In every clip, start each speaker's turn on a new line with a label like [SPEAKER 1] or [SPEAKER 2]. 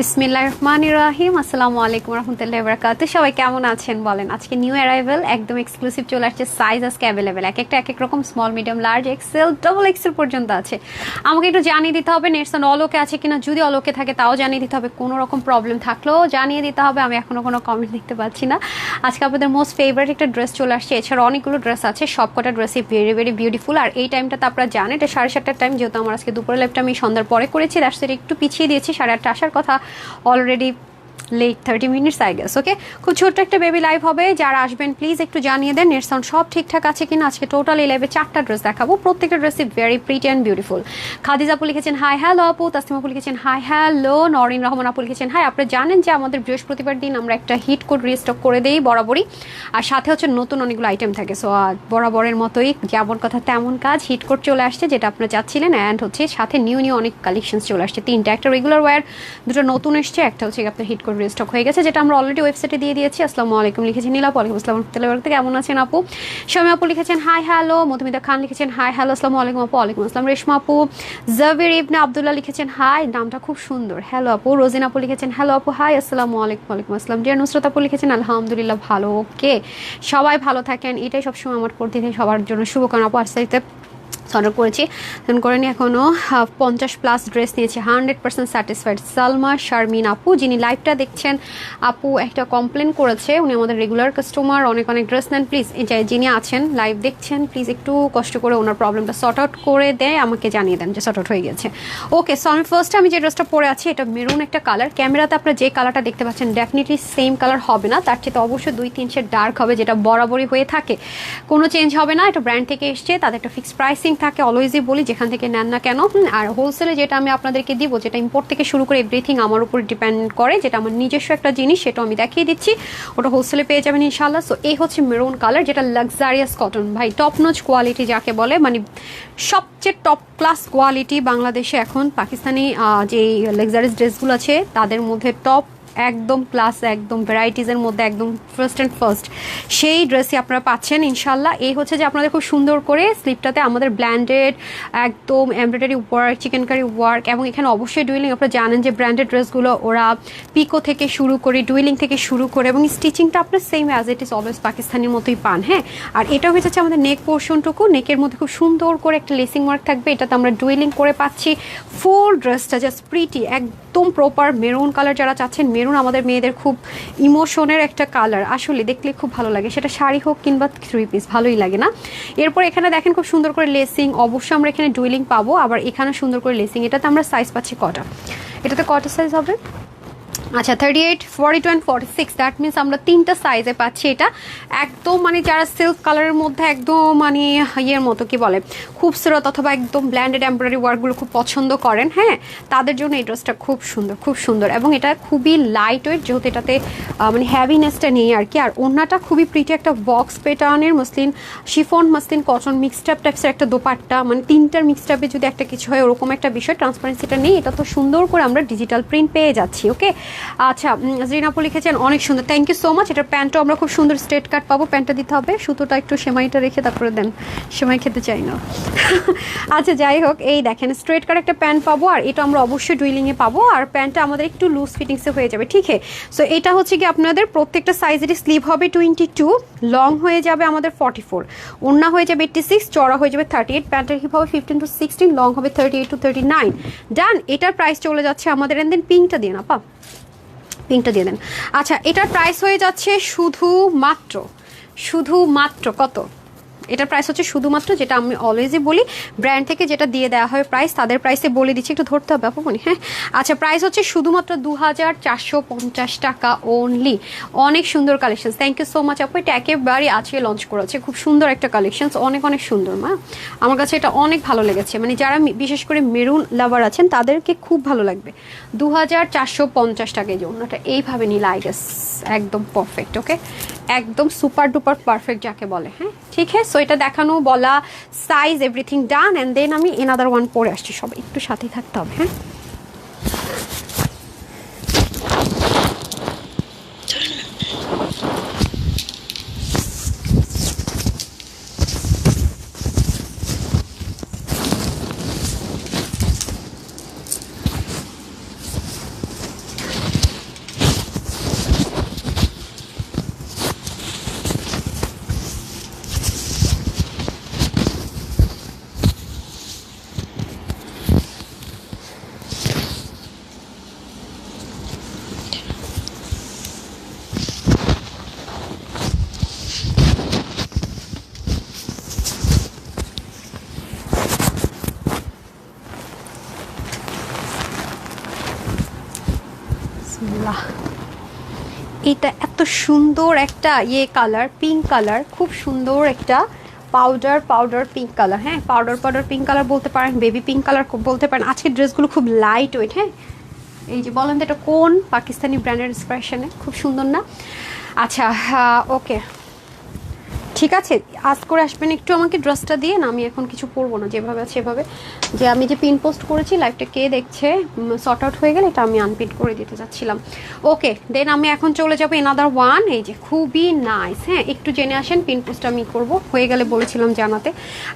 [SPEAKER 1] বিসমিল্লাহ রহমান রাহিম আসসালামু আলাইকুম রহমতুল্লাহ বরকাত সবাই কেমন আছেন বলেন? আজকে নিউ অ্যারাইভেল, একদম এক্সক্লুসিভ চলে আসছে সাইজ আজকে অ্যাভেলেবেল এক একটা, এক এক রকম small medium large XL double XL পর্যন্ত আছে। আমাকে একটু জানিয়ে দিতে হবে নেটসন অলোকে আছে কিনা? যদি অলোকে থাকে, তাও জানিয়ে দিতে হবে। কোনো রকম প্রবলেম থাকলেও জানিয়ে দিতে হবে। আমি এখনও কোনো কমেন্ট দেখতে পাচ্ছি না। আজকে আপনাদের মোস্ট ফেভারিট একটা ড্রেস চলে আসছে। এছাড়া অনেকগুলো ড্রেস আছে। সবকটা ড্রেসই ভেরি ভেরি বিউটিফুল আর এই টাইমটা তো আপনারা জানেন, এটা সাড়ে সাতটার টাইম যেহেতু আমার আজকে দুপুরের লাইফটা আমি সন্ধ্যার পরে করেছি দ্যাটস একটু পিছিয়ে দিয়েছি, সাড়ে আটটা আসার কথা। Already late thirty minutes I guess okay খুব ছোট্ট একটা বেবি লাইভ হবে, যারা আসবেন প্লিজ একটু জানিয়ে দেন নেট সাউন্ড সব ঠিকঠাক আছে কিনা? আজকে টোটাল এই লাইভে চারটা ড্রেস দেখাবো। প্রত্যেকটা ড্রেসই very pretty and beautiful Khadija আপু লিখেছেন হাই হ্যালো আপু। তাসিমা আপু লিখেছেন হাই হ্যালো নরিন রহমান আপু লিখেছেন হাই আপনি জানেন যে আমাদের বৃহস্পতিবার দিন আমরা একটা হিট কোড রিস্টক করে দেই বরাবরই। আর সাথে হচ্ছে নতুন অনেকগুলো আইটেম থাকে। সো বরাবরের মতোই যেমন কথা তেমন কাজ হিট কোড চলে আসছে, যেটা আপনারা চাচ্ছিলেন অ্যান্ড হচ্ছে সাথে নিউ নিউ অনেক কালেকশনস চলে আসছে। তিনটা, একটা রেগুলার ওয়্যার দুটো নতুন এসছে, একটা হচ্ছে আপনার হিট কোড রিস্টক হয়ে গেছে, যেটা আমরা অলরেডি ওয়েবসাইটে দিয়ে দিয়েছি। আসসালামু আলাইকুম, লিখেছেন নীলাপ। আলাইকুম আসসালাম রহমতুল্লাহ কেমন আছেন আপু? শমী আপু লিখেছেন হাই হ্যালো মধুমিতা খান লিখেছেন হাই হ্যালো আসসালামু আলাইকুম আপু। ওয়ালাইকুম আসসালাম, রেশমা আপু। জাভির ইবনে আবদুল্লাহ লিখেছেন হাই নামটা খুব সুন্দর। হ্যালো আপু। রোজিন আপু লিখেছেন হ্যালো আপু। হাই আসসালামু আলাইকুম, ওয়ালাইকুম আসসালাম। ডিয়ার নুসরত আপু লিখেছেন আলহামদুলিল্লাহ ভালো। ওকে সবাই ভালো থাকেন। এটাই সবসময় আমার করতে সবার জন্য শুভকামনা আপু। আস্তে অর্ডার করেছি। দেন করে নিয়ে এখনও পঞ্চাশ প্লাস ড্রেস নিয়েছি। Hundred percent satisfied Salma, Sharmin আপু, যিনি লাইভটা দেখছেন, আপু একটা কমপ্লেন করেছে। উনি আমাদের রেগুলার কাস্টমার অনেক অনেক ড্রেস নেন। প্লিজ যিনি আছেন লাইভ দেখছেন প্লিজ একটু কষ্ট করে ওনার প্রবলেমটা সর্ট আউট করে দেয়, আমাকে জানিয়ে দেন যে সর্ট আউট হয়ে গেছে। ওকে সো আমি ফার্স্টে আমি যে ড্রেসটা পরে আছি, এটা মেরুন একটা কালার ক্যামেরাতে আপনারা যে কালারটা দেখতে পাচ্ছেন ডেফিনেটলি সেম কালার হবে না। তার চেয়ে তো অবশ্যই দুই তিন শেড ডার্ক হবে, যেটা বরাবরই হয়ে থাকে। কোনো চেঞ্জ হবে না। এটা ব্র্যান্ড থেকে এসছে, তাদের একটা ফিক্সড প্রাইসিং থাকে অলওয়েজই বলি যেখান থেকে নেন না কেন। আর হোলসেলে যেটা আমি আপনাদেরকে দিব, যেটা ইম্পোর্ট থেকে শুরু করে এভরিথিং আমার উপর ডিপেন্ড করে, যেটা আমার নিজস্ব একটা জিনিস সেটা আমি দেখিয়ে দিচ্ছি। ওটা হোলসেলে পেয়ে যাবেন ইনশাল্লাহ সো এই হচ্ছে মেরুন কালার যেটা লাক্সারিয়াস কটন ভাই টপ নচ কোয়ালিটি যাকে বলে মানে সবচেয়ে টপ ক্লাস কোয়ালিটি বাংলাদেশে এখন। পাকিস্তানি যে লাক্সারিয়াস ড্রেসগুলো আছে, তাদের মধ্যে টপ একদম ক্লাস একদম ভ্যারাইটিসের মধ্যে একদম ফার্স্ট অ্যান্ড ফার্স্ট সেই ড্রেসই আপনারা পাচ্ছেন, ইনশাল্লাহ। এই হচ্ছে যে আপনাদের খুব সুন্দর করে স্লিপটাতে আমাদের ব্ল্যান্ডেড একদম embroidery work chikankari work এবং এখানে অবশ্যই ডুইলিং আপনারা জানেন যে ব্র্যান্ডেড ড্রেসগুলো ওরা পিকো থেকে শুরু করে ডুইলিং থেকে শুরু করে এবং স্টিচিংটা আপনার same as it is always পাকিস্তানের মতোই পান হ্যাঁ? আর এটা হয়ে যাচ্ছে আমাদের নেক পোর্শনটুকু নেকের মধ্যে খুব সুন্দর করে একটা লেসিং ওয়ার্ক থাকবে। এটাতে আমরা ডুইলিং করে পাচ্ছি। ফুল ড্রেসটা জাস্ট প্রিটি একদম প্রপার মেরুন কালার যারা চাচ্ছেন মেরুন আমাদের মেয়েদের খুব ইমোশনের একটা কালার। আসলে দেখলে খুব ভালো লাগে। সেটা শাড়ি হোক কিংবা থ্রি পিস ভালোই লাগে না? এরপর এখানে দেখেন খুব সুন্দর করে লেসিং অবশ্যই আমরা এখানে ডুইলিং পাবো। আবার এখানে সুন্দর করে লেসিং এটাতে আমরা সাইজ পাচ্ছি কটা? এটাতে কটা সাইজ হবে? আচ্ছা thirty eight forty two and forty six that means আমরা তিনটা সাইজে পাচ্ছি এটা। একদম মানে যারা সিল্ক কালারের মধ্যে একদম মানে ইয়ের মতো, কি বলে, খুবসুরত অথবা একদম ব্ল্যান্ডেড এমব্রয়ডারি ওয়ার্কগুলো খুব পছন্দ করেন হ্যাঁ তাদের জন্য এই ড্রেসটা খুব সুন্দর খুব সুন্দর এবং এটা খুবই লাইট ওয়েট যেহেতু এটাতে মানে হ্যাভিনেসটা নেই আর কি। আর অন্যটা খুবই প্রিটি একটা box পেটার্নের muslin chiffon muslin cotton mixed up টাইপসের একটা দোপাট্টা মানে তিনটার মিক্সড আপে যদি একটা কিছু হয়, ওরকম একটা বিষয় ট্রান্সপারেন্সিটা নেই, এটা তো সুন্দর করে আমরা ডিজিটাল প্রিন্ট পেয়ে যাচ্ছি ওকে আচ্ছা জিনাপু লিখেছেন, অনেক সুন্দর। থ্যাংক ইউ সো মাচ এটার প্যান্টও আমরা খুব সুন্দর স্ট্রেট কাট পাবো। প্যান্টটা দিতে হবে। সুতোটা একটু সেমাইটা রেখে তারপরে দেন। সেমাই খেতে চাই না। আচ্ছা যাই হোক, এই দেখেন, স্ট্রেট কাট একটা প্যান্ট পাবো, আর এটা আমরা অবশ্যই ডুইলিংয়ে পাবো, আর প্যান্টটা আমাদের একটু লুজ ফিটিংসে হয়ে যাবে, ঠিক সো এটা হচ্ছে কি আপনাদের, প্রত্যেকটা সাইজেরই স্লিভ হবে টোয়েন্টি টু লং হয়ে যাবে আমাদের ফর্টি ফোর ওন্না হয়ে যাবে এইটটি সিক্স চড়া হয়ে যাবে থার্টি এইট প্যান্টের হিপ হবে ফিফটিন টু সিক্সটিন লং হবে thirty eight to thirty nine done এটার প্রাইস চলে যাচ্ছে আমাদের এন দেন পিঙ্কটা দিয়ে না, পা। পিঙ্কটা দিয়ে দেন। আচ্ছা এটার প্রাইস হয়ে যাচ্ছে শুধু মাত্র শুধু মাত্র কত? এটার প্রাইস হচ্ছে শুধুমাত্র যেটা আমি অলওয়েজই বলি ব্র্যান্ড থেকে যেটা দিয়ে দেওয়া হয় প্রাইস তাদের প্রাইসে বলে দিচ্ছি, একটু ধরতে হবে আপনি হ্যাঁ? আচ্ছা প্রাইস হচ্ছে শুধুমাত্র দু হাজার চারশো পঞ্চাশ টাকা ওনলি অনেক সুন্দর collection thank you so much আপু। এটা একেবারে আজকে লঞ্চ করেছে। খুব সুন্দর একটা কালেকশন অনেক অনেক সুন্দর, মা। আমার কাছে এটা অনেক ভালো লেগেছে। মানে যারা বিশেষ করে মেরুন লাভার আছেন, তাদেরকে খুব ভালো লাগবে। দু হাজার চারশো পঞ্চাশ টাকা যে অন্যটা এইভাবে নিলে আই একদম পারফেক্ট ওকে একদম সুপার ডুপার পারফেক্ট যাকে বলে হ্যাঁ? ঠিক আছে? সো এটা দেখানো, বলা size everything done and then আমি এনাদার ওয়ান পরে আসছি সবাই। একটু সাথে থাকতে হবে হ্যাঁ? বিসমিল্লাহ এটা এত সুন্দর একটা ইয়ে কালার পিঙ্ক কালার খুব সুন্দর একটা পাউডার পাউডার পিঙ্ক কালার হ্যাঁ? পাউডার পাউডার পিঙ্ক কালার বলতে পারেন বেবি পিঙ্ক কালার বলতে পারেন। আজকের ড্রেসগুলো খুব লাইট ওয়েট হ্যাঁ? এই যে বলেন তো এটা কোন পাকিস্তানি ব্র্যান্ডের ইন্সপিরেশনে খুব সুন্দর না? আচ্ছা ওকে ঠিক আছে, আজ করে আসবেন, একটু আমাকে ড্রেসটা দিয়ে না, আমি এখন কিছু পরবো না, যেভাবে আছে এভাবে যে আমি যে পিন পোস্ট করেছি লাইভটা কে দেখছে শর্ট আউট হয়ে গেলে এটা আমি আনপিন করে দিতে চাচ্ছিলাম ওকে দেন আমি এখন চলে যাব এনাদার ওয়ান এই যে খুবই নাইস হ্যাঁ একটু জেনে আসেন, পিন পোস্ট আমি করব, হয়ে গেলে বলেছিলাম জানাতে।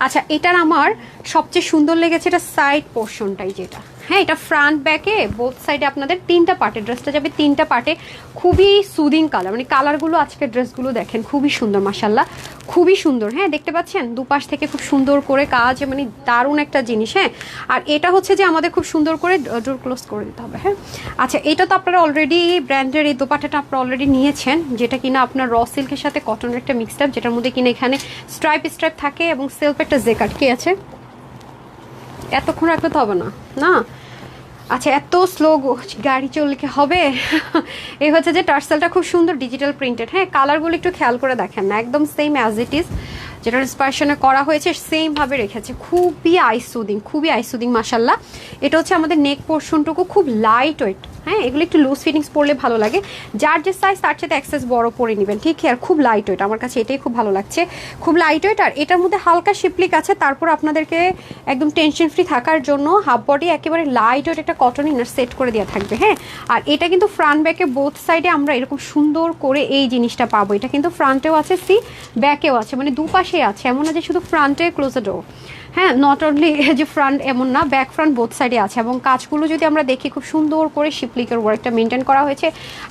[SPEAKER 1] আচ্ছা এটার আমার সবচেয়ে সুন্দর লেগেছে এটা সাইড পোর্শনটাই যেটা। হ্যাঁ এটা ফ্রন্ট ব্যাকে বোথ সাইডে আপনাদের তিনটা পার্টে ড্রেসটা যাবে তিনটা পার্টে খুবই সুদিং কালার মানে কালারগুলো আজকের ড্রেসগুলো দেখেন, খুবই সুন্দর মাসাল্লাহ খুবই সুন্দর হ্যাঁ দেখতে পাচ্ছেন? দুপাশ থেকে খুব সুন্দর করে কাজ মানে দারুণ একটা জিনিস হ্যাঁ। আর এটা হচ্ছে যে আমাদের খুব সুন্দর করে ডোর ক্লোজ করে দিতে হবে হ্যাঁ। আচ্ছা এটা তো আপনারা অলরেডি ব্র্যান্ডের এই দোপাটাটা আপনারা অলরেডি নিয়েছেন, যেটা কিনা আপনার র সিল্কের সাথে কটনের একটা মিক্সড আপ যেটার মধ্যে কিনা এখানে স্ট্রাইপ স্ট্রাইপ থাকে এবং সেলফ একটা জেকাট কি আছে। এতক্ষণ রাখলে তো হবে না। না? আচ্ছা এত স্লো গাড়ি চলকে হবে? এই হচ্ছে যে টার্সেলটা খুব সুন্দর ডিজিটাল প্রিন্টেড হ্যাঁ কালারগুলো একটু খেয়াল করে দেখেন না, একদম সেম অ্যাজ ইট ইজ যেটা ইন্সপারেশনে করা হয়েছে সেমভাবে রেখেছে। খুবই আইসুদিং খুবই আইসুদিং মাসাল্লাহ এটা হচ্ছে আমাদের নেক পোর্শনটুকু খুব লাইট ওয়েট হ্যাঁ? এগুলো একটু লুজ ফিটিংস পরলে ভালো লাগে। যার যে সাইজ তার সাথে অ্যাক্সেস বড় পরে নেবেন। ঠিক আর খুব লাইট ওয়েট আমার কাছে এটাই খুব ভালো লাগছে। খুব লাইট ওয়েট আর এটার মধ্যে হালকা শিপলিক আছে। তারপর আপনাদেরকে একদম টেনশন ফ্রি থাকার জন্য হাফ বডি একেবারে লাইট ওয়েট একটা কটন ইনার সেট করে দেওয়া থাকবে হ্যাঁ? আর এটা কিন্তু ফ্রন্ট ব্যাকে বোথ সাইডে আমরা এরকম সুন্দর করে এই জিনিসটা পাবো। এটা কিন্তু ফ্রন্টেও আছে সি ব্যাকেও আছে। মানে দুপাশে আছে, এমন না যে শুধু ফ্রন্টে ক্লোজেডও হ্যাঁ নট অনলি যে ফ্রন্ট এমন না ব্যাক ফ্রন্ট বোথ সাইডে আছে। এবং কাজগুলো যদি আমরা দেখি, খুব সুন্দর করে শিপলিকের ওয়ার্কটা মেনটেন করা হয়েছে।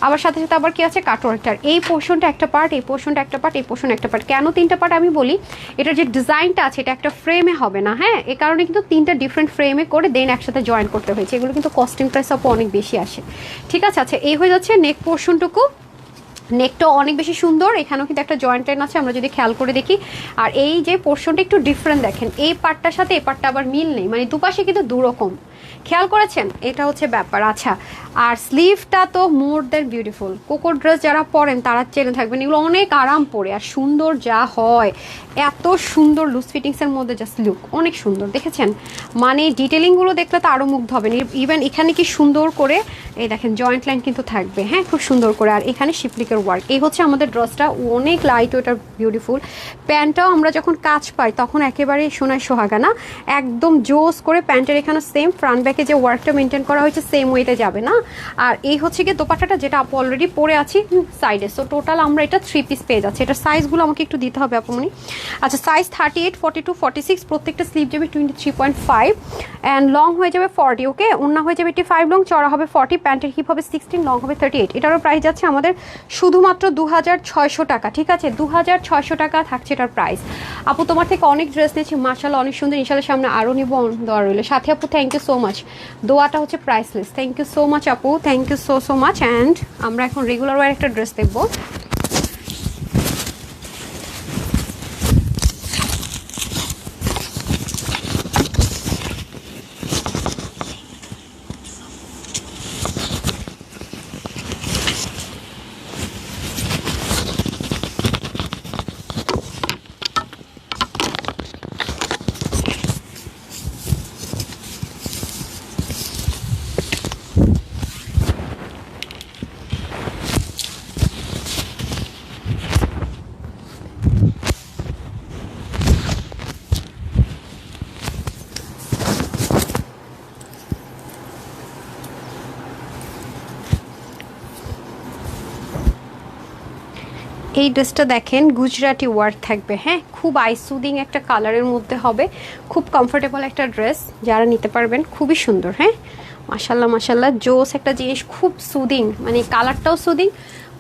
[SPEAKER 1] আবার সাথে সাথে আবার কি আছে? কাটওয়ার্কটার এই পোর্শনটা একটা পার্ট এই পোর্শনটা একটা পার্ট এই পোর্শন একটা পার্ট কেন তিনটা পার্ট আমি বলি? এটার যে ডিজাইনটা আছে, এটা একটা ফ্রেমে হবে না হ্যাঁ? এ কারণে কিন্তু তিনটা ডিফারেন্ট ফ্রেমে করে দেন একসাথে জয়েন করতে হয়েছে। এগুলো কিন্তু কস্টিং প্রাইস আপও অনেক বেশি আসে। ঠিক আছে? আচ্ছা এই হয়ে যাচ্ছে নেক পোর্শনটুকু নেকটাও অনেক বেশি সুন্দর। এখানেও কিন্তু একটা জয়েন্ট লাইন আছে, আমরা যদি খেয়াল করে দেখি। আর এই যে পোর্শনটা একটু ডিফারেন্ট দেখেন। এই পার্টটার সাথে এই পার্টটা আবার মিল নেই। মানে দুপাশে কিন্তু দুরকম। খেয়াল করেছেন? এটা হচ্ছে ব্যাপার। আচ্ছা আর স্লিভটা তো মোর দ্যান বিউটিফুল কোকো ড্রেস যারা পরেন, তারা চেনে থাকবেন, এগুলো অনেক আরাম পরে। আর সুন্দর যা হয়। এত সুন্দর লুজ ফিটিংসের মধ্যে জাস্ট লুক অনেক সুন্দর, দেখেছেন? মানে ডিটেলিংগুলো দেখলে তো আরও মুগ্ধ হবেন। ইভেন এখানে কি সুন্দর করে, এই দেখেন জয়েন্ট লাইন কিন্তু থাকবে হ্যাঁ? খুব সুন্দর করে। আর এখানে শিপলিকের ওয়ার্ক এই হচ্ছে আমাদের ড্রেসটা অনেক লাইট ওটা বিউটিফুল প্যান্টটাও আমরা যখন কাজ পাই, তখন একেবারে সোনায় সোহাগা না? একদম জোস করে প্যান্টের এখানে সেম ফ্রন্ট ব্যাকে যে ওয়ার্কটা মেনটেন করা হয়েছে সেম ওয়েতে যাবে না? আর এই হচ্ছে গিয়ে দোপাটাটা যেটা আপু অলরেডি পরে আছি সাইডে সো টোটাল আমরা এটা থ্রি পিস পেয়ে যাচ্ছি। এটা সাইজগুলো আমাকে একটু দিতে হবে আপুমনি আচ্ছা size thirty eight forty two forty six প্রত্যেকটা স্লিভ যাবে twenty three point five and long হয়ে যাবে ফর্টি ওকে অন্য হয়ে যাবে এটি ফাইভ লং চড়া হবে ফর্টি প্যান্টের হিপ হবে সিক্সটিন লং হবে থার্টি এইট এটারও প্রাইস যাচ্ছে আমাদের শুধুমাত্র দু হাজার ছয়শো টাকা, ঠিক আছে? দু হাজার ছয়শো টাকা থাকছে এটার প্রাইস আপু, তোমার থেকে অনেক ড্রেস নিয়েছি মার্শাল অনেক সুন্দর। ইনশাল্লাহ সামনে আরও নিব দেওয়া রইল। সাথে আপু থ্যাংক ইউ সো মাচ দোয়াটা হচ্ছে priceless thank you so much আপু। Thank you so so much and আমরা এখন রেগুলার ওয়ার একটা ড্রেস দেখব। এই ড্রেসটা দেখেন, গুজরাটি ওয়ার্ক থাকবে হ্যাঁ? খুব আইসুদিং একটা কালারের মধ্যে হবে। খুব কমফোর্টেবল একটা ড্রেস যারা নিতে পারবেন, খুবই সুন্দর হ্যাঁ? মাসাল্লাহ মাসাল্লাহ জোস একটা জিনিস খুব সুদিং মানে কালারটাও সুদিং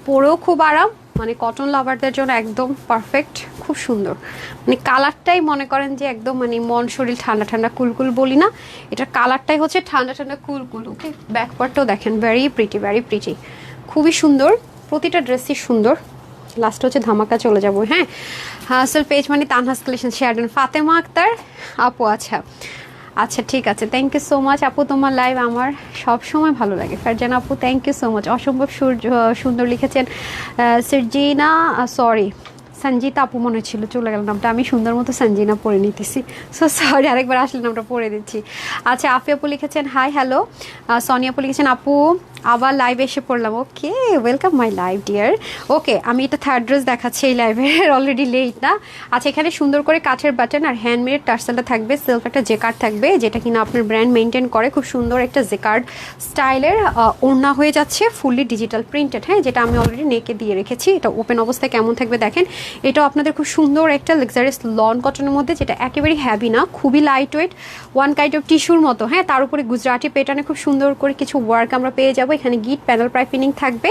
[SPEAKER 1] পরেও খুব আরাম মানে কটন লাভারদের জন্য একদম পারফেক্ট খুব সুন্দর। মানে কালারটাই মনে করেন যে একদম মানে মন, শরীর ঠান্ডা ঠান্ডা কুলকুল বলি না এটার কালারটাই হচ্ছে ঠান্ডা ঠান্ডা কুলকুল ওকে ব্যাকপার্টটাও দেখেন ভ্যারি প্রিটি ভ্যারি প্রিটি খুবই সুন্দর, প্রতিটা ড্রেসই সুন্দর। লাস্ট হচ্ছে ধামাকা চলে যাব হ্যাঁ? হাসল পেজ মানে তানহাস কালেকশন শেয়ারডেন ফাতেমা আক্তার আপু আচ্ছা। আচ্ছা ঠিক আছে থ্যাংক ইউ সো মাচ আপু, তোমার লাইভ আমার সব সময় ভালো লাগে। ফারজান আপু থ্যাংক ইউ সো মাচ অসম্ভব সুন্দর লিখেছেন সিরজিনা সরি সঞ্জিতা আপু মনে ছিল চলে গেল নামটা। আমি সুন্দর মতো সঞ্জিনা পড়ে নিতেছি। সো সরি আরেকবার আসলে নামটা পড়ে দিচ্ছি। আচ্ছা আফি আপু লিখেছেন হাই হ্যালো সোনিয়া আপু লিখেছেন, আপু আবার লাইভ এসে পড়লাম। Okay welcome my live dear okay আমি এটা থার্ড ড্রেস দেখাচ্ছি এই লাইভের অলরেডি লেট না। আচ্ছা এখানে সুন্দর করে কাঠের বাটন আর হ্যান্ডমেড টার্সেলটা থাকবে সেলফ একটা জেকার্ড থাকবে, যেটা কিনা আপনার ব্র্যান্ড মেনটেন করে। খুব সুন্দর একটা জেকার্ড স্টাইলের ওড়না হয়ে যাচ্ছে ফুললি ডিজিটাল প্রিন্টেড হ্যাঁ যেটা আমি অলরেডি নেকে দিয়ে রেখেছি। এটা ওপেন অবস্থায় কেমন থাকবে দেখেন। এটাও আপনাদের খুব সুন্দর একটা লাক্সারিয়াস লন কটনের মধ্যে, যেটা একেবারেই হ্যাভি না, খুবই light weight one kind of টিস্যুর মতো হ্যাঁ তার উপরে গুজরাটি প্যাটার্নে খুব সুন্দর করে কিছু ওয়ার্ক আমরা পেয়ে যাব। এখানে গিট, প্যানেল প্রাইফিনিং থাকবে।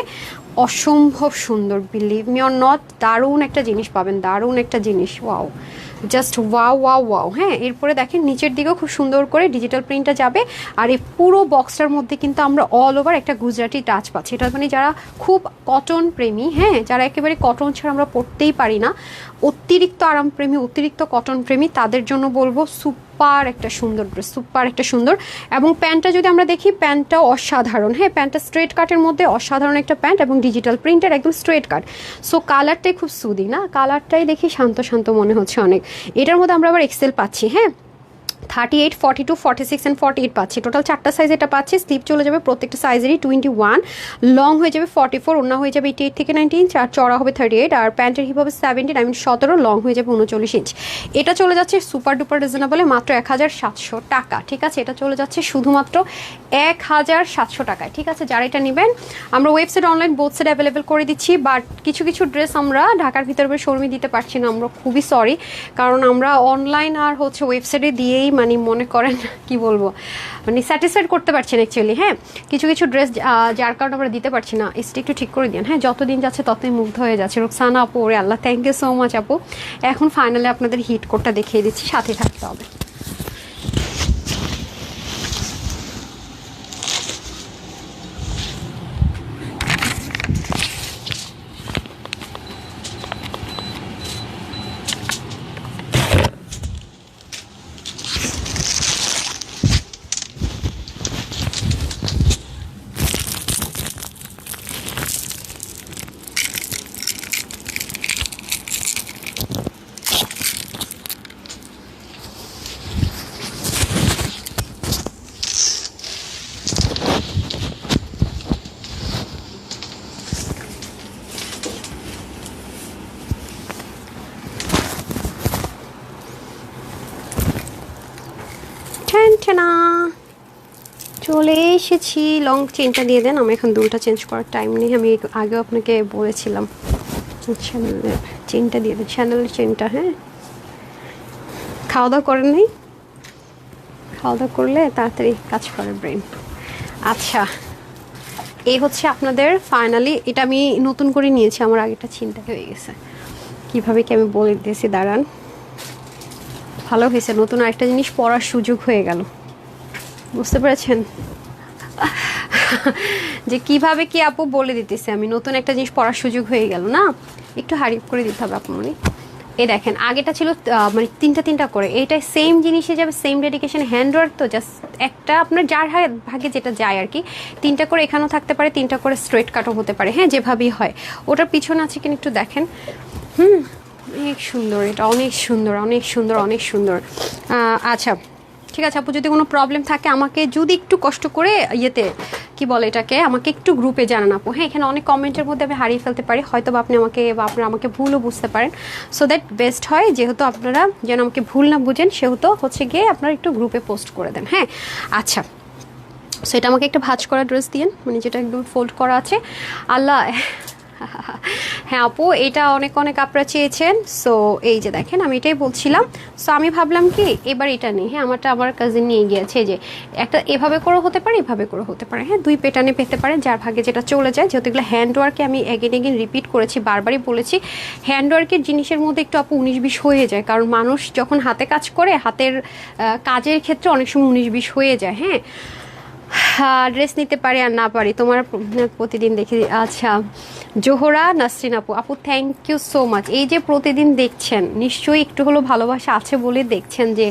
[SPEAKER 1] অসম্ভব সুন্দর বিলিভ মি অর নট দারুণ একটা জিনিস পাবেন, দারুণ একটা জিনিস wow just wow wow wow হ্যাঁ? এরপরে দেখেন নিচের দিকেও খুব সুন্দর করে ডিজিটাল প্রিন্টটা যাবে। আর এই পুরো বক্সটার মধ্যে কিন্তু আমরা অল ওভার একটা গুজরাটি টাচ পাচ্ছি। এটা মানে যারা খুব কটন প্রেমী হ্যাঁ? যারা একেবারে কটন ছাড়া আমরা পড়তেই পারি না, অতিরিক্ত আরাম প্রেমী অতিরিক্ত কটন প্রেমী, তাদের জন্য বলব সুপার একটা সুন্দর ড্রেস সুপার একটা সুন্দর। এবং প্যান্টটা যদি আমরা দেখি, প্যান্টটাও অসাধারণ। হ্যাঁ প্যান্টটা স্ট্রেট কাটের মধ্যে অসাধারণ একটা প্যান্ট এবং ডিজিটাল প্রিন্টের একদম স্ট্রেট কাট সো কালারটাই খুব সুদি না? কালারটাই দেখি শান্ত শান্ত মনে হচ্ছে অনেক। এটার মধ্যে আমরা আবার এক্সেল পাচ্ছি হ্যাঁ? Thirty eight forty two forty six and forty eight পাচ্ছি। টোটাল চারটা সাইজ এটা পাচ্ছি। স্লিপ চলে যাবে প্রত্যেকটা সাইজেরই টোয়েন্টি ওয়ান লং হয়ে যাবে ফর্টি ফোর অন্য হয়ে যাবে এইটি এইট থেকে নাইনটি ইঞ্চ আর চড়া হবে থার্টি এইট আর প্যান্টের হিপ হবে সেভেন্টিন আই মিন সতেরো লং হয়ে যাবে উনচল্লিশ ইঞ্চ এটা চলে যাচ্ছে সুপার ডুপার রিজনেবলে মাত্র এক হাজার সাতশো টাকা, ঠিক আছে? এটা চলে যাচ্ছে শুধুমাত্র এক হাজার সাতশো টাকায়, ঠিক আছে? যারা এটা নেবেন, আমরা website online both side available করে দিচ্ছি বাট কিছু কিছু ড্রেস আমরা ঢাকার ভিতরে শোরুমে দিতে পারছি না, আমরা খুবই সরি কারণ আমরা অনলাইন আর হচ্ছে ওয়েবসাইটে দিয়েই মানে মনে করেন কি বলব? মানে স্যাটিসফাইড করতে পারছেন অ্যাকচুয়ালি হ্যাঁ? কিছু কিছু ড্রেস যার কারণে আমরা দিতে পারছি না, এসটি একটু ঠিক করে দিন হ্যাঁ? যতদিন যাচ্ছে ততই মুগ্ধ হয়ে যাচ্ছে। রুকসানা আপু, ওরে Allah thank you so much আপু। এখন ফাইনালি আপনাদের হিট কোডটা দেখিয়ে দিচ্ছি, সাথে থাকতে হবে। চলে এসেছি। লং চেনটা দিয়ে দেন, আমি এখন দুলটা চেঞ্জ করার টাইম নেই। আমি আগেও আপনাকে বলেছিলাম। চ্যানেলের চেনটা দিয়ে দেন চ্যানেলের চেনটা হ্যাঁ? খাওয়া দাওয়া করেন নেই? খাওয়া দাওয়া করলে তাড়াতাড়ি কাজ করে ব্রেন আচ্ছা এই হচ্ছে আপনাদের ফাইনালি এটা আমি নতুন করে নিয়েছি, আমার আগেটা চিন্তা হয়ে গেছে। কীভাবে কি আমি বলে দিয়েছি দাঁড়ান। ভালো হয়েছে, নতুন আরেকটা জিনিস পড়ার সুযোগ হয়ে গেল। বুঝতে পেরেছেন? যে কীভাবে কি আপু বলে দিতেছে? আমি নতুন একটা জিনিস পড়ার সুযোগ হয়ে গেল, না? একটু হারিপ করে দিতে হবে আপনার এই দেখেন, আগেটা ছিল মানে তিনটা তিনটা করে। এইটাই সেম জিনিসে যাবে সেম ডেডিকেশন হ্যান্ডওয়ার্ক তো জাস্ট একটা আপনার যার ভাগে যেটা যায় আর কি। তিনটা করে এখানেও থাকতে পারে, তিনটা করে স্ট্রেট কাটও হতে পারে। হ্যাঁ যেভাবেই হয়। ওটার পিছনে আছে কিনা একটু দেখেন। হুম, অনেক সুন্দর, এটা অনেক সুন্দর অনেক সুন্দর অনেক সুন্দর। আচ্ছা ঠিক আছে, আপু, যদি কোনো প্রবলেম থাকে আমাকে যদি একটু কষ্ট করে ইয়েতে, কি বলে এটাকে, আমাকে একটু গ্রুপে জানান আপু। হ্যাঁ এখানে অনেক কমেন্টের মধ্যে আমি হারিয়ে ফেলতে পারি হয়তো বা আপনি আমাকে বা আপনারা আমাকে ভুলও বুঝতে পারেন। সো দ্যাট বেস্ট হয়, যেহেতু আপনারা যেন আমাকে ভুল না বুঝেন, সেহেতু হচ্ছে গিয়ে আপনারা একটু গ্রুপে পোস্ট করে দেন হ্যাঁ? আচ্ছা সো এটা আমাকে একটা ভাজ করা ড্রেস দিন মানে যেটা একদম ফোল্ড করা আছে। আল্লাহ হ্যাঁ আপু, এটা অনেক অনেক আপনারা চেয়েছেন। সো এই যে দেখেন, আমি এটাই বলছিলাম। সো আমি ভাবলাম কি, এবার এটা নেই। হ্যাঁ আমারটা আমার কাজিন নিয়ে গিয়েছে যে, একটা এভাবে করে হতে পারে, এভাবে করে হতে পারে। হ্যাঁ দুই পেটানে পেতে পারেন যার ভাগে যেটা চলে যায়। যেহেতু এগুলো হ্যান্ড ওয়ার্কে আমি এগেন এগেন রিপিট করেছি, বারবারই বলেছি। হ্যান্ড ওয়ার্কের জিনিসের মধ্যে একটু আপু উনিশ বিশ হয়ে যায়। কারণ মানুষ যখন হাতে কাজ করে, হাতের কাজের ক্ষেত্রে অনেক সময় উনিশ বিশ হয়ে যায়। হ্যাঁ ড্রেস নিতে পারি আর না পারি, তোমার প্রতিদিন দেখি। আচ্ছা জোহরা নাসরিন আপু? আপু থ্যাংক ইউ সো মাচ এই যে প্রতিদিন দেখছেন, নিশ্চয়ই একটু হলো ভালোবাসা আছে বলে দেখছেন যে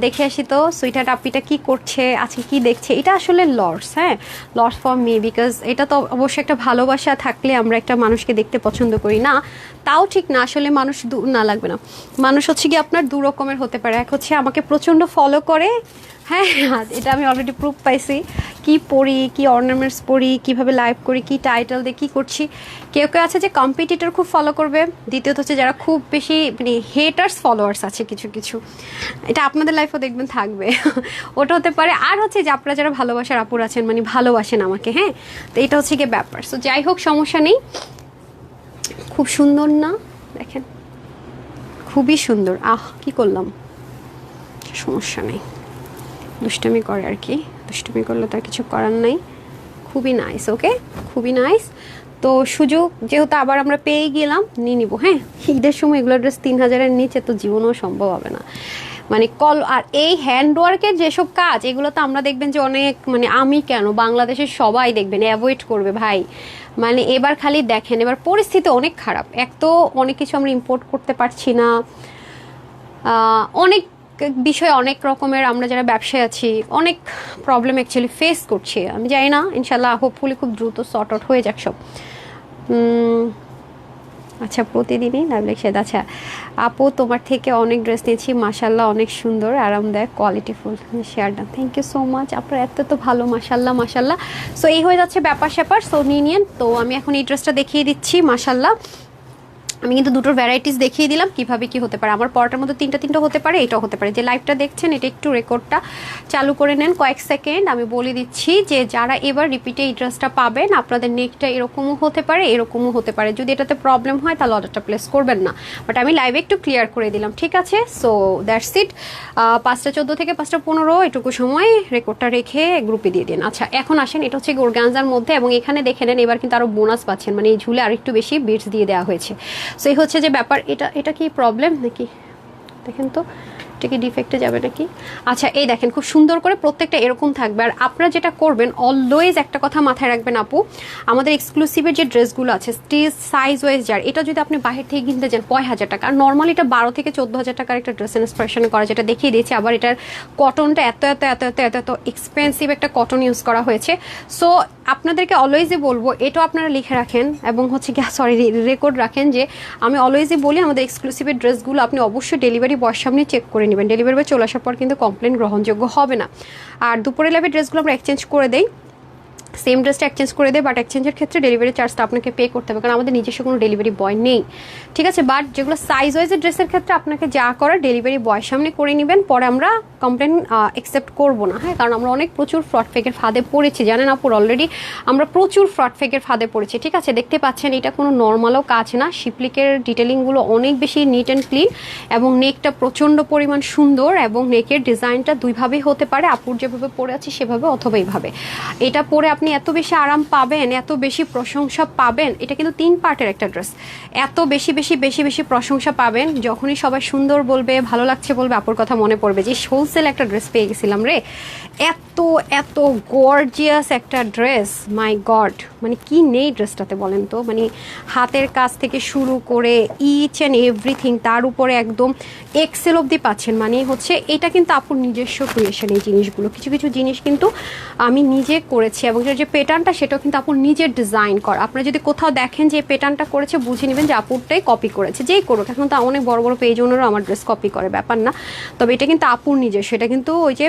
[SPEAKER 1] দেখে আসি তো, সুইটার টাপিটা কি করছে, আজকে কি দেখছে? এটা আসলে লর্ডস হ্যাঁ? লর্ডস ফর মি বিকজ এটা তো অবশ্যই একটা ভালোবাসা থাকলে আমরা একটা মানুষকে দেখতে পছন্দ করি। না, তাও ঠিক না, আসলে মানুষ দু- না, লাগবে না। মানুষ হচ্ছে কি আপনার দু রকমের হতে পারে। এক হচ্ছে আমাকে প্রচণ্ড ফলো করে হ্যাঁ এটা আমি অলরেডি প্রুফ পাইছি। কি পড়ি, কি অর্নামেন্টস পড়ি, কীভাবে লাইভ করি, কি টাইটেল দিয়ে কী করছি। কেউ কেউ আছে যে কম্পিটিটর খুব ফলো করবে। দ্বিতীয়ত হচ্ছে যারা খুব বেশি মানে হেটার্স ফলোয়ার্স আছে কিছু কিছু। এটা আপনাদের লাইফও দেখবেন থাকবে। ওটা হতে পারে। আর হচ্ছে যে আপনারা যারা ভালোবাসার আপুর আছেন মানে ভালোবাসেন আমাকে হ্যাঁ? তো এটা হচ্ছে গিয়ে ব্যাপার। সো যাই হোক, সমস্যা নেই। খুব সুন্দর না? দেখেন। খুবই সুন্দর। আহ, কি করলাম? সমস্যা নেই। দুষ্টুমি করে আর কি। দুষ্টুমি করলে তার কিছু করার নাই। খুবই নাইস ওকে খুবই নাইস তো সুযোগ যেহেতু আবার আমরা পেয়ে গেলাম, নিয়ে নিবো হ্যাঁ? ঈদের সময় এগুলো ড্রেস তিন হাজারের নিচে তো জীবনও সম্ভব হবে না। মানে কল, আর এই হ্যান্ডওয়ার্কের যেসব কাজ, এগুলো তো আমরা দেখবেন যে অনেক মানে আমি কেন? বাংলাদেশের সবাই দেখবেন অ্যাভয়েড করবে, ভাই। মানে এবার খালি দেখেন, এবার পরিস্থিতি অনেক খারাপ। এক তো অনেক কিছু আমরা ইম্পোর্ট করতে পারছি না। অনেক বিষয়ে অনেক রকমের আমরা যারা ব্যবসায় আছি, অনেক প্রবলেম অ্যাকচুয়ালি ফেস করছি। আমি জানি না ইনশাল্লাহ হোপফুলি খুব দ্রুত সর্ট আউট হয়ে যাক সব। আচ্ছা প্রতিদিনই লাইভ লেকচার আচ্ছা। আপু, তোমার থেকে অনেক ড্রেস নিয়েছি মাসাল্লাহ অনেক সুন্দর, আরামদায়ক qualityful share done thank you so much আপনার এত তো ভালো মাসাল্লাহ মাসাল্লাহ সো এই হয়ে যাচ্ছে ব্যাপার স্যাপার সো নিয়ে নিয়েন। তো, আমি এখন এই ড্রেসটা দেখিয়ে দিচ্ছি মাসাল্লাহ আমি কিন্তু দুটোর ভ্যারাইটিস দেখিয়ে দিলাম, কীভাবে কি হতে পারে। আমার পরটার মধ্যে তিনটা তিনটা হতে পারে, এটাও হতে পারে। যে লাইভটা দেখছেন, এটা একটু রেকর্ডটা চালু করে নেন কয়েক সেকেন্ড আমি বলে দিচ্ছি যে যারা এবার রিপিটে এই ড্রেসটা পাবেন, আপনাদের নেকটা এরকমও হতে পারে, এরকমও হতে পারে। যদি এটাতে প্রবলেম হয়, তাহলে অর্ডারটা প্লেস করবেন না। বাট আমি লাইভে একটু ক্লিয়ার করে দিলাম, ঠিক আছে? সো দ্যাটস ইট পাঁচটা চোদ্দ থেকে পাঁচটা পনেরো, এটুকু সময় রেকর্ডটা রেখে গ্রুপে দিয়ে দিন। আচ্ছা এখন আসেন, এটা হচ্ছে গোরগানজার মধ্যে এবং এখানে দেখে নেন, এবার কিন্তু আরও বোনাস পাচ্ছেন। মানে এই ঝুলে আরেকটু বেশি বিটস দিয়ে দেওয়া হয়েছে। সো এই হচ্ছে যে ব্যাপার এটা এটা কি প্রবলেম নাকি? দেখেন তো। এটা কি ডিফেক্টে যাবে নাকি? আচ্ছা এই দেখেন, খুব সুন্দর করে প্রত্যেকটা এরকম থাকবে। আর আপনারা যেটা করবেন অলওয়েজ একটা কথা মাথায় রাখবেন আপু, আমাদের এক্সক্লুসিভের যে ড্রেসগুলো আছে স্টিচ সাইজ ওয়াইজ যার এটা যদি আপনি বাইরে থেকে কিনতে যান কয় হাজার টাকা। আর নর্মালি এটা বারো থেকে চোদ্দ হাজার টাকার একটা ড্রেস ইন্সপিরেশন করা, যেটা দেখিয়ে দিয়েছি, আবার এটার কটনটা এত এত এত এত এত এত এক্সপেন্সিভ একটা কটন ইউজ করা হয়েছে। সো আপনাদেরকে অলওয়েজই বলব, এটাও আপনারা লিখে রাখেন এবং হচ্ছে কি সরি রেকর্ড রাখেন যে, আমি অলওয়েজই বলি, আমাদের এক্সক্লুসিভের ড্রেসগুলো আপনি অবশ্যই ডেলিভারি বয়ের সামনে চেক করে নেবেন। ডেলিভারি বয় চলে আসার পর কিন্তু কমপ্লেন গ্রহণযোগ্য হবে না। আর দুপুরে ল্যাবে ড্রেসগুলো আমরা এক্সচেঞ্জ করে দেই। সেম ড্রেসটা এক্সচেঞ্জ করে দেয় বাট এক্সচেঞ্জের ক্ষেত্রে ডেলিভারি চার্জটা আপনাকে পে করতে হবে, কারণ আমাদের নিজস্ব কোনো ডেলিভারি বয় নেই। ঠিক আছে বাট যেগুলো সাইজ ওয়াইজের ড্রেসের ক্ষেত্রে আপনাকে যা করার ডেলিভারি বয়ের সামনে করে নেবেন, পরে আমরা কমপ্লেন অ্যাকসেপ্ট করব না হ্যাঁ? কারণ আমরা অনেক প্রচুর ফ্রড ফেকের ফাঁদে পড়েছি, জানেন আপুর অলরেডি আমরা প্রচুর ফ্রড ফেকের ফাঁদে পড়েছি, ঠিক আছে? দেখতে পাচ্ছেন, এটা কোনো নর্মালও কাজ না শিপলিকের ডিটেলিংগুলো অনেক বেশি নিট অ্যান্ড ক্লিন এবং নেকটা প্রচণ্ড পরিমাণ সুন্দর, এবং নেকের ডিজাইনটা দুইভাবেই হতে পারে, আপুর যেভাবে পরে আছে সেভাবে অথবা এইভাবে। এটা পরে আপনি এত বেশি আরাম পাবেন, এত বেশি প্রশংসা পাবেন, এটা কিন্তু তিন পার্টের একটা ড্রেস। এত বেশি বেশি বেশি বেশি প্রশংসা পাবেন, যখনই সবাই সুন্দর বলবে, ভালো লাগছে বলবে, আপুর কথা মনে পড়বে যে হোলসেল একটা ড্রেস পেয়ে গেছিলাম রে। এত এত গর্জিয়াস একটা ড্রেস মাই গড মানে কি নেই ড্রেসটাতে বলেন তো? মানে হাতের কাজ থেকে শুরু করে ইচ অ্যান্ড এভরিথিং তার উপরে একদম এক্সেল অবধি পাচ্ছেন। মানে হচ্ছে, এটা কিন্তু আপুর নিজস্ব ক্রিয়েশন এই জিনিসগুলো। কিছু কিছু জিনিস কিন্তু আমি নিজে করেছি এবং এটার যে প্যাটার্নটা সেটাও কিন্তু আপুর নিজের ডিজাইন করা। আপনারা যদি কোথাও দেখেন যে প্যাটার্নটা করেছে, বুঝে নেবেন যে আপুরটাই কপি করেছে। যেই করুক, এখন তো অনেক বড় বড় পেজ ওনারও আমার ড্রেস কপি করে, ব্যাপার না। তবে এটা কিন্তু আপুর নিজের, সেটা কিন্তু ওই যে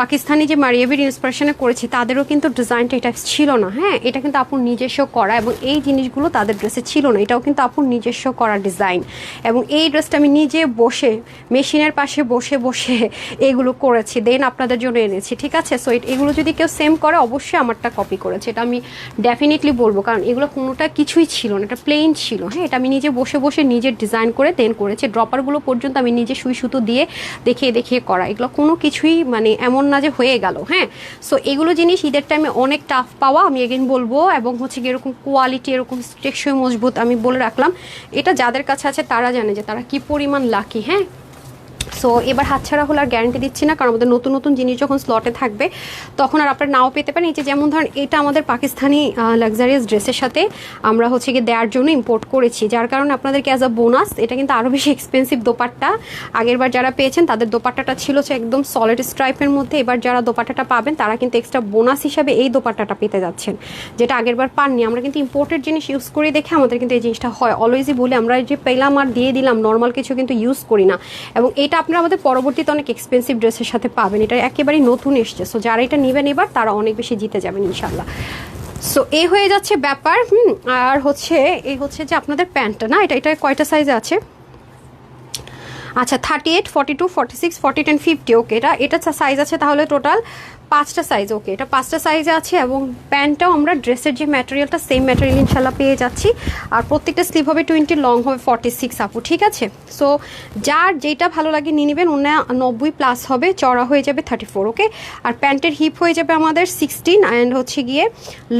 [SPEAKER 1] পাকিস্তানি যে মারিয়াবির ইন্সপিরেশনে করেছি, তাদেরও কিন্তু ডিজাইনটা এটা ছিল না হ্যাঁ? এটা কিন্তু আপুর নিজস্ব করা এবং এই জিনিসগুলো তাদের ড্রেসে ছিল না। এটাও কিন্তু আপুর নিজস্ব করা ডিজাইন এবং এই ড্রেসটা আমি নিজে বসে, মেশিনের পাশে বসে বসে এগুলো করেছি। দেন আপনাদের জন্য এনেছি, ঠিক আছে? সো এগুলো যদি কেউ সেম করে, অবশ্যই আমারটা কপি করেছে, এটা আমি ডেফিনেটলি বলব। কারণ এগুলো কোনোটা কিছুই ছিল না, এটা প্লেন ছিল হ্যাঁ? এটা আমি নিজে বসে বসে নিজের ডিজাইন করে দেন করেছে। ড্রপারগুলো পর্যন্ত আমি নিজে সুই সুতো দিয়ে দেখিয়ে দেখিয়ে করা। এগুলো কোনো কিছুই মানে এমন না যে হয়ে গেল হ্যাঁ? সো এগুলো জিনিস ঈদের টাইমে অনেক টাফ পাওয়া, আমি এগেন বলব, এবং হচ্ছে কি এরকম কোয়ালিটি এরকম টেকসই মজবুত আমি বলে রাখলাম। এটা যাদের কাছে আছে তারা জানে যে তারা কি পরিমাণ লাকি হ্যাঁ? সো এবার হাতছাড়া হলে আর গ্যারান্টি দিচ্ছি না, কারণ আমাদের নতুন নতুন জিনিস যখন স্লটে থাকবে, তখন আর আপনারা নাও পেতে পারেন। এই যে যেমন ধরেন, এটা আমাদের পাকিস্তানি লাক্সারিয়াস ড্রেসের সাথে আমরা হচ্ছে গিয়ে দেওয়ার জন্য ইম্পোর্ট করেছি, যার কারণে আপনাদেরকে অ্যাজ আ বোনাস এটা কিন্তু আরও বেশি এক্সপেন্সিভ দোপাট্টা। আগেরবার যারা পেয়েছেন, তাদের দোপাট্টাটা ছিল হচ্ছে একদম সলিড স্ট্রাইপের মধ্যে। এবার যারা দোপাট্টাটা পাবেন, তারা কিন্তু এক্সট্রা বোনাস হিসাবে এই দোপাট্টাটা পেতে যাচ্ছেন, যেটা আগেরবার পাননি। আমরা কিন্তু ইম্পোর্টেড জিনিস ইউজ করে দেখে আমাদের কিন্তু এই জিনিসটা হয়। অলওয়েজই বলে, আমরা যে পেলাম আর দিয়ে দিলাম নর্মাল কিছু কিন্তু ইউজ করি না। এবং এটা আপনারা আমাদের পরবর্তীতে অনেক এক্সপেন্সিভ ড্রেসের সাথে পাবেন। এটা একেবারেই নতুন এসছে। সো যারা এটা নেবেন এবার, তারা অনেক বেশি জিতে যাবেন ইনশাল্লাহ সো এ হয়ে যাচ্ছে ব্যাপার আর হচ্ছে এই হচ্ছে যে আপনাদের প্যান্টটা, না? এটা এটা কয়টা সাইজে আছে? আচ্ছা thirty eight forty two forty six forty ten fifty okay এটা এটা সাইজ আছে তাহলে টোটাল পাঁচটা সাইজ ওকে এটা পাঁচটা সাইজে আছে এবং প্যান্টটাও আমরা ড্রেসের যে ম্যাটেরিয়ালটা সেম ম্যাটেরিয়াল ইনশাল্লাহ পেয়ে যাচ্ছি। আর প্রত্যেকটা স্লিভ হবে টোয়েন্টি লং হবে ফর্টি সিক্স আপু, ঠিক আছে? সো যার যেটা ভালো লাগে নিয়ে নেবেন ওনা নব্বই প্লাস হবে, চড়া হয়ে যাবে থার্টি ফোর ওকে আর প্যান্টের হিপ হয়ে যাবে আমাদের সিক্সটিন অ্যান্ড হচ্ছে গিয়ে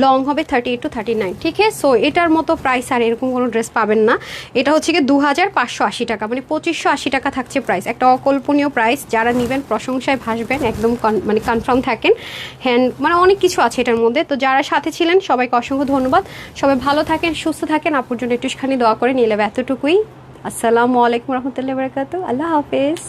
[SPEAKER 1] লং হবে thirty eight to thirty nine ঠিক আছে? সো এটার মতো প্রাইস আর এরকম কোনো ড্রেস পাবেন না। এটা হচ্ছে গিয়ে দু হাজার পাঁচশো আশি টাকা মানে পঁচিশশো আশি টাকা থাকছে প্রাইস একটা অকল্পনীয় প্রাইস যারা নেবেন, প্রশংসায় ভাসবেন, একদম মানে কনফার্ম থাকেন। হ্যান্ড মানে অনেক কিছু আছে এটার মধ্যে। তো যারা সাথে ছিলেন, সবাইকে অসংখ্য ধন্যবাদ। সবাই ভালো থাকেন, সুস্থ থাকেন। আপুর জন্য একটুখানি দোয়া করে নিলে এতটুকুই। আসসালামু আলাইকুম রহমতুল্লাহ বরকাত আল্লাহ হাফেজ।